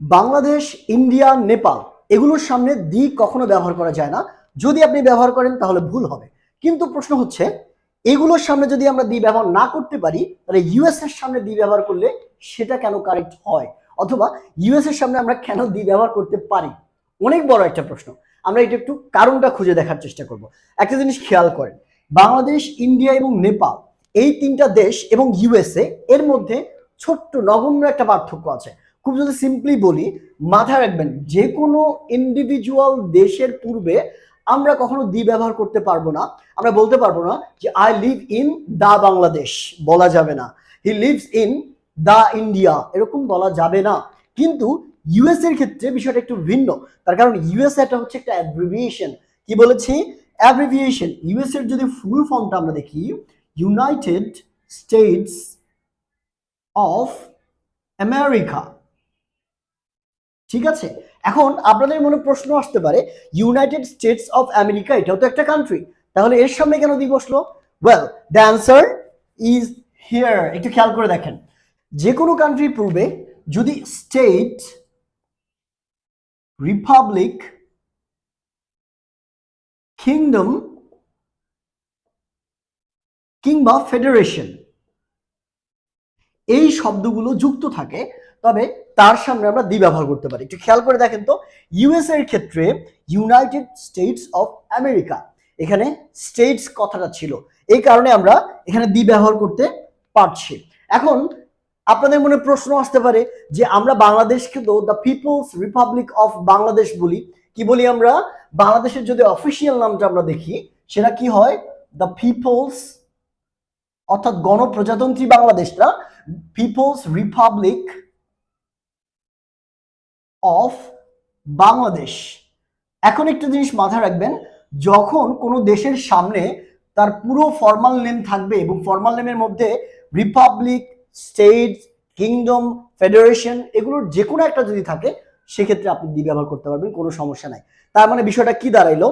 Bangladesh, India, Nepal, এগুলোর সামনে দি কখনো ব্যবহার করা যায় না। যদি আপনি ব্যবহার করেন, তাহলে ভুল হবে। কিন্তু প্রশ্ন হচ্ছে, এগুলোর সামনে যদি আমরা দি ব্যবহার না করতে পারি, তাহলে ইউএস এর সামনে দি ব্যবহার করলে সেটা কেন কারেক্ট হয়? অথবা ইউএস এর সামনে আমরা কেন দি ব্যবহার করতে পারি? অনেক বড় একটা প্রশ্ন। আমরা এটা একটু কারণটা খুঁজে দেখার চেষ্টা করব। একটা জিনিস খেয়াল করেন, বাংলাদেশ, ইন্ডিয়া এবং নেপাল, এই তিনটা দেশ এবং ইউএসএ এর মধ্যে ছোট্ট নগণ্য একটা পার্থক্য আছে। খুব যদি সিম্পলি বলি, মাথায় রাখবেন যে কোনো ইন্ডিভিজুয়াল দেশের পূর্বে আমরা কখনো দি ব্যবহার করতে পারব না। আমরা বলতে পারব না যে I live in the Bangladesh বলা যাবে না। He lives in the India, এরকম বলা যাবে না। কিন্তু ইউএস এর ক্ষেত্রে বিষয়টা একটু ভিন্ন। তার কারণ ইউএস এটা হচ্ছে একটা অ্যাব্রিভিয়েশন কি বলেছি? অ্যাব্রিভিয়েশন ইউএস এর যদি ফুল ফর্মটা আমরা দেখি ইউনাইটেড স্টেটস অফ আমেরিকা ঠিক আছে? এখন আপনাদের মনে প্রশ্ন আসতে পারে ইউনাইটেড স্টেটস অফ আমেরিকা এটাও তো একটা কান্ট্রি তাহলে এর সামনে কেন দিয়ে বসল well the answer is here একটু খেয়াল করে দেখেন। যে কোনো কান্ট্রির পূর্বে যদি স্টেট রিপাবলিক কিংডম কিংবা ফেডারেশন এই শব্দগুলো যুক্ত থাকে, তবে তার সামনে আমরা দি ব্যবহার করতে পারি। একটু খেয়াল করে দেখেন তো ইউএস এর ক্ষেত্রে ইউনাইটেড স্টেটস অফ আমেরিকা এখানে স্টেটস কথাটা ছিল। এই কারণে আমরা এখানে দি ব্যবহার করতে পারছি। এখন আপনাদের মনে প্রশ্ন আসতে পারে যে আমরা বাংলাদেশকে তো the People's Republic of Bangladesh বলি, কি বলি আমরা? বাংলাদেশের যদি অফিসিয়াল নামটা আমরা দেখি, সেটা কি হয়? দ্য পিপলস অর্থাৎ গণপ্রজাতন্ত্রী বাংলাদেশটা পিপলস রিপাবলিক অফ বাংলাদেশ এখন একটা জিনিস মাথায় রাখবেন, যখন কোনো দেশের সামনে তার পুরো ফর্মাল নেম থাকবে এবং ফর্মাল নেমের মধ্যে রিপাবলিক স্টেট কিংডম ফেডারেশন এগুলোর যে কোনো একটা যদি থাকে, সেক্ষেত্রে আপনি দি ব্যবহার করতে পারবেন, কোনো সমস্যা নাই। তার মানে বিষয়টা কি দাঁড়াইলো?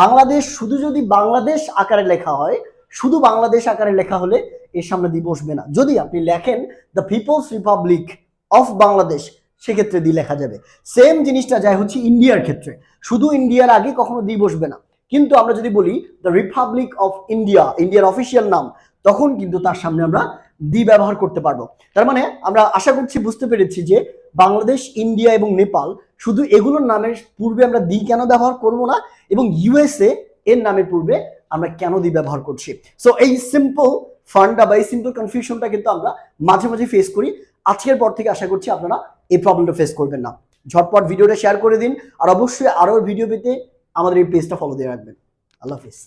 বাংলাদেশ, শুধু যদি বাংলাদেশ আকারে লেখা হয় শুধু বাংলাদেশ আকারে লেখা হলে এর সামনে দি বসবে না। যদি আপনি লেখেন the People's Republic of Bangladesh সেক্ষেত্রে দি লেখা যাবে। সেম জিনিসটা যায় হচ্ছে ইন্ডিয়ার ক্ষেত্রে। শুধু ইন্ডিয়ার আগে কখনো দি বসবে না। কিন্তু আমরা যদি বলি দ্য রিপাবলিক অফ ইন্ডিয়া ইন্ডিয়ার অফিসিয়াল নাম, তখন কিন্তু তার সামনে আমরা দি ব্যবহার করতে পারব। তার মানে আমরা আশা করছি, বুঝতে পেরেছি যে বাংলাদেশ ইন্ডিয়া এবং নেপাল শুধু এগুলোর নামের পূর্বে আমরা দি কেন ব্যবহার করব না, এবং ইউএসএ এর নামের পূর্বে আমরা কেন দিয়ে ব্যবহার করছি? সো এই সিম্পল ফান্ডা বা এই সিম্পল কনফিউশনটা কিন্তু আমরা মাঝে মাঝে ফেস করি। আজকের পর থেকে আশা করছি আপনারা এই প্রবলেমটা ফেস করবেন না। ঝটপট ভিডিওটা শেয়ার করে দিন আর অবশ্যই আরও ভিডিও পেতে আমাদের এই পেজটা ফলো দিয়ে রাখবেন। আল্লাহ হাফিজ।